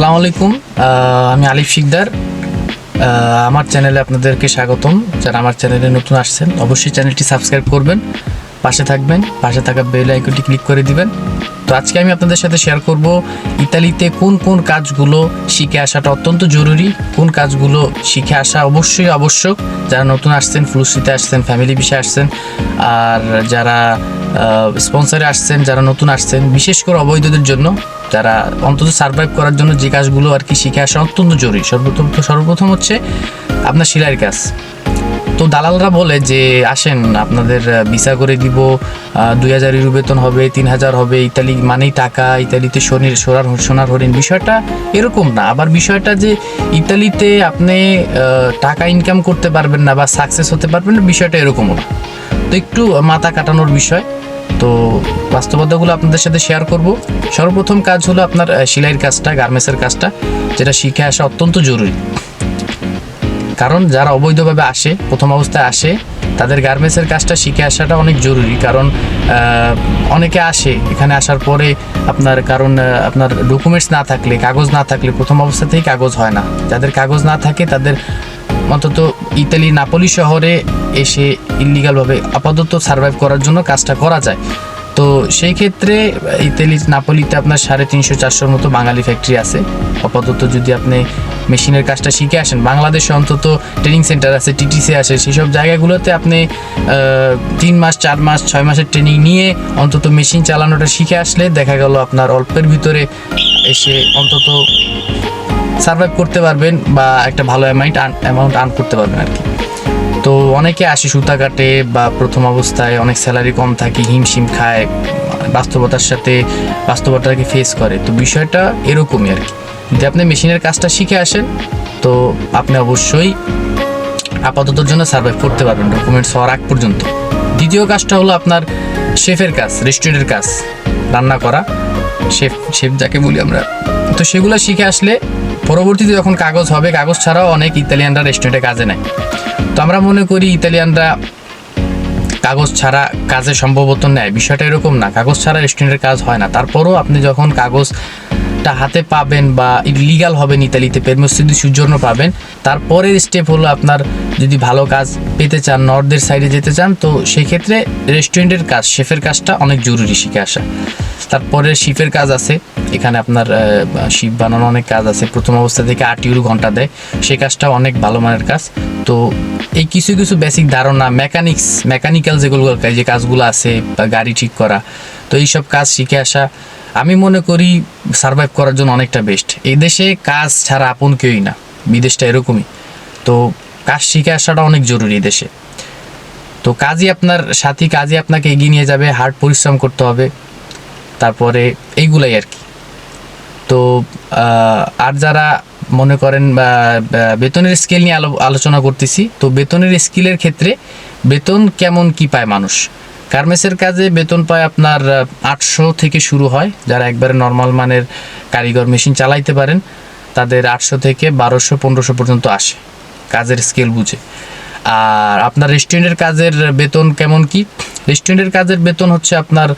আসসালামু আলাইকুম। আমি আলিফ শিকদার। আমার চ্যানেলে আপনাদেরকে স্বাগতম। যারা আমার চ্যানেলে নতুন আসছেন, অবশ্যই চ্যানেলটি সাবস্ক্রাইব করবেন। পাশে থাকবেন, পাশে থাকা বেল আইকনটি ক্লিক করে দিবেন। তো আজকে আমি আপনাদের সাথে শেয়ার করব ইতালিতে কোন কোন কাজগুলো শিখে আসাটা অত্যন্ত জরুরি, কোন কাজগুলো শিখে আসা অবশ্যই আবশ্যক। যারা নতুন আসছেন ফ্লুসিতে আসছেন ফ্যামিলি বিষয়ে আসছেন, আর যারা স্পন্সরে আসছেন, যারা নতুন আসছেন, বিশেষ করে অবৈধদের জন্য, যারা অন্তত সার্ভাইভ করার জন্য যে কাজগুলো আর কি শিখে আসা অত্যন্ত জরুরি। সর্বপ্রথম সর্বপ্রথম হচ্ছে আপনার সেলাইয়ের কাজ। তো দালালরা বলে যে, আসেন, আপনাদের ভিসা করে দিব দুই হাজার ইউরো বেতন হবে, তিন হাজার হবে, ইতালি মানেই টাকা, ইতালিতে শনির সোনার সোনার হরিণ। বিষয়টা এরকম না। আবার বিষয়টা যে, ইতালিতে আপনি টাকা ইনকাম করতে পারবেন না বা সাকসেস হতে পারবেন না, বিষয়টা এরকমও না। তো একটু মাথা কাটানোর বিষয়। তো বাস্তবতাগুলো আপনাদের সাথে শেয়ার করব। সর্বপ্রথম কাজ হলো আপনার সেলাইয়ের কাজটা, গার্মেন্টসের কাজটা, যেটা শিখে আসা অত্যন্ত জরুরি। কারণ যারা অবৈধভাবে আসে, প্রথম অবস্থায় আসে, তাদের গার্মেন্টসের কাজটা শিখে আসাটা অনেক জরুরি। কারণ অনেকে আসে, এখানে আসার পরে আপনার কারণ আপনার ডকুমেন্টস না থাকলে, কাগজ না থাকলে প্রথম অবস্থাতেই কাগজ হয় না। যাদের কাগজ না থাকে, তাদের অন্তত ইতালি, নাপলি শহরে এসে ইলিগালভাবে আপাতত সার্ভাইভ করার জন্য কাজটা করা যায়। তো সেই ক্ষেত্রে ইতালি নাপোলিতে আপনার সাড়ে তিনশো, চারশোর মতো বাঙালি ফ্যাক্টরি আছে। আপাতত যদি আপনি মেশিনের কাজটা শিখে আসেন, বাংলাদেশে অন্তত ট্রেনিং সেন্টার আছে টিটিসি আছে, সেসব জায়গাগুলোতে আপনি তিন মাস, চার মাস, ছয় মাসের ট্রেনিং নিয়ে অন্তত মেশিন চালানোটা শিখে আসলে দেখা গেল আপনার অল্পের ভিতরে এসে অন্তত সার্ভাইভ করতে পারবেন বা একটা ভালো অ্যামাউন্ট অ্যামাউন্ট আর্ন করতে পারবেন আর কি। তো অনেকে আসে সুতা কাটে বা প্রথম অবস্থায় অনেক স্যালারি কম থাকে, হিমশিম খায়, বাস্তবতার সাথে বাস্তবতাকে ফেস করে। তো বিষয়টা এরকমই আর কি। যদি আপনি মেশিনের কাজটা শিখে আসেন, তো আপনি অবশ্যই আপাততর জন্য সার্ভাইভ করতে পারবেন ডকুমেন্টস হওয়ার আগ পর্যন্ত। দ্বিতীয় কাজটা হলো আপনার শেফের কাজ রেস্টুরেন্টের কাজ, রান্না করা। শেফ শেফ যাকে বলি আমরা। তো সেগুলো শিখে আসলে পরবর্তীতে যখন কাগজ হবে, কাগজ ছাড়াও অনেক ইতালিয়ানরা রেস্টুরেন্টে কাজে নেয়। তো আমরা মনে করি ইতালিয়ানরা কাগজ ছাড়া কাজে সম্ভবত নেয়। বিষয়টা এরকম না। কাগজ ছাড়া রেস্টুরেন্টের কাজ হয় না। তারপরও আপনি যখন কাগজটা হাতে পাবেন বা লিগাল হবেন ইতালিতে পেরমোসিদি সুজন্য পাবেন। তারপরের স্টেপ হলো আপনার যদি ভালো কাজ পেতে চান নর্থের সাইডে যেতে চান, তো সেক্ষেত্রে রেস্টুরেন্টের কাজ শেফের কাজটা অনেক জরুরি শিখে আসা। তারপরে শিফের কাজ আছে, এখানে আপনার শিপ বানানো অনেক কাজ আছে। প্রথম অবস্থা থেকে আট ইউরো ঘণ্টা দেয়। সে কাজটা অনেক ভালো মানের কাজ। তো এই কিছু কিছু বেসিক ধারণা মেকানিক্স মেকানিক্যাল যেগুলো, যে কাজগুলো আছে বা গাড়ি ঠিক করা তো এইসব কাজ শিখে আসা, আমি মনে করি সার্ভাইভ করার জন্য অনেকটা বেস্ট এই দেশে কাজ ছাড়া আপন কেউই না, বিদেশটা এরকমই। তো কাজ শিখে আসাটা অনেক জরুরি দেশে। তো কাজই আপনার সাথী, কাজই আপনাকে এগিয়ে নিয়ে যাবে হার্ড পরিশ্রম করতে হবে। তারপরে এইগুলাই আর কি। তো আর যারা মনে করেন বেতনের স্কেল নিয়ে আলো- আলোচনা করতেছি, তো বেতনের স্কিলের ক্ষেত্রে বেতন কেমন কি পায় মানুষ? গার্মেন্টসের কাজে বেতন পায় আপনার আটশো থেকে শুরু হয়। যারা একবারে নর্মাল মানের কারিগর মেশিন চালাইতে পারেন, তাদের আটশো থেকে বারোশো, পনেরোশো পর্যন্ত আসে কাজের স্কেল বুঝে। আর আপনার রেস্টুরেন্টের কাজের বেতন কেমন কি? রেস্টুরেন্টের কাজের বেতন হচ্ছে আপনার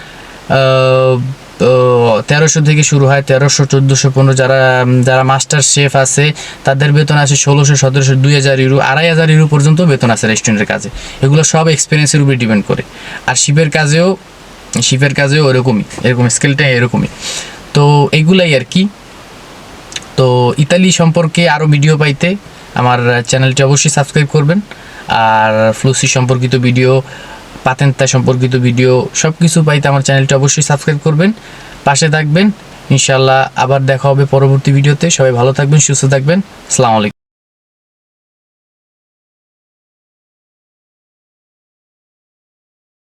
তেরোশো থেকে শুরু হয়, তেরোশো, চোদ্দোশো, পনেরো যারা যারা মাস্টার শেফ আছে, তাদের বেতন আছে ষোলোশো, সতেরোশো, দুই হাজার ইউরো, আড়াই হাজার ইউরো পর্যন্ত বেতন আছে রেস্টুরেন্টের কাজে। এগুলো সব এক্সপিরিয়েন্সের উপরে ডিপেন্ড করে। আর শিপের কাজেও শিপের কাজেও ওরকমই, এরকম স্কেলটা এরকমই। তো এগুলাই আর কি। তো ইতালি সম্পর্কে আরও ভিডিও পাইতে, আমার চ্যানেলটি অবশ্যই সাবস্ক্রাইব করবেন। আর ফ্লুসি সম্পর্কিত ভিডিও পাতেন্তা সম্পর্কিত ভিডিও সব কিছু পাইতে আমার চ্যানেলটি অবশ্যই সাবস্ক্রাইব করবেন, পাশে থাকবেন। ইনশাল্লাহ আবার দেখা হবে পরবর্তী ভিডিওতে। সবাই ভালো থাকবেন, সুস্থ থাকবেন। আলাইকুম।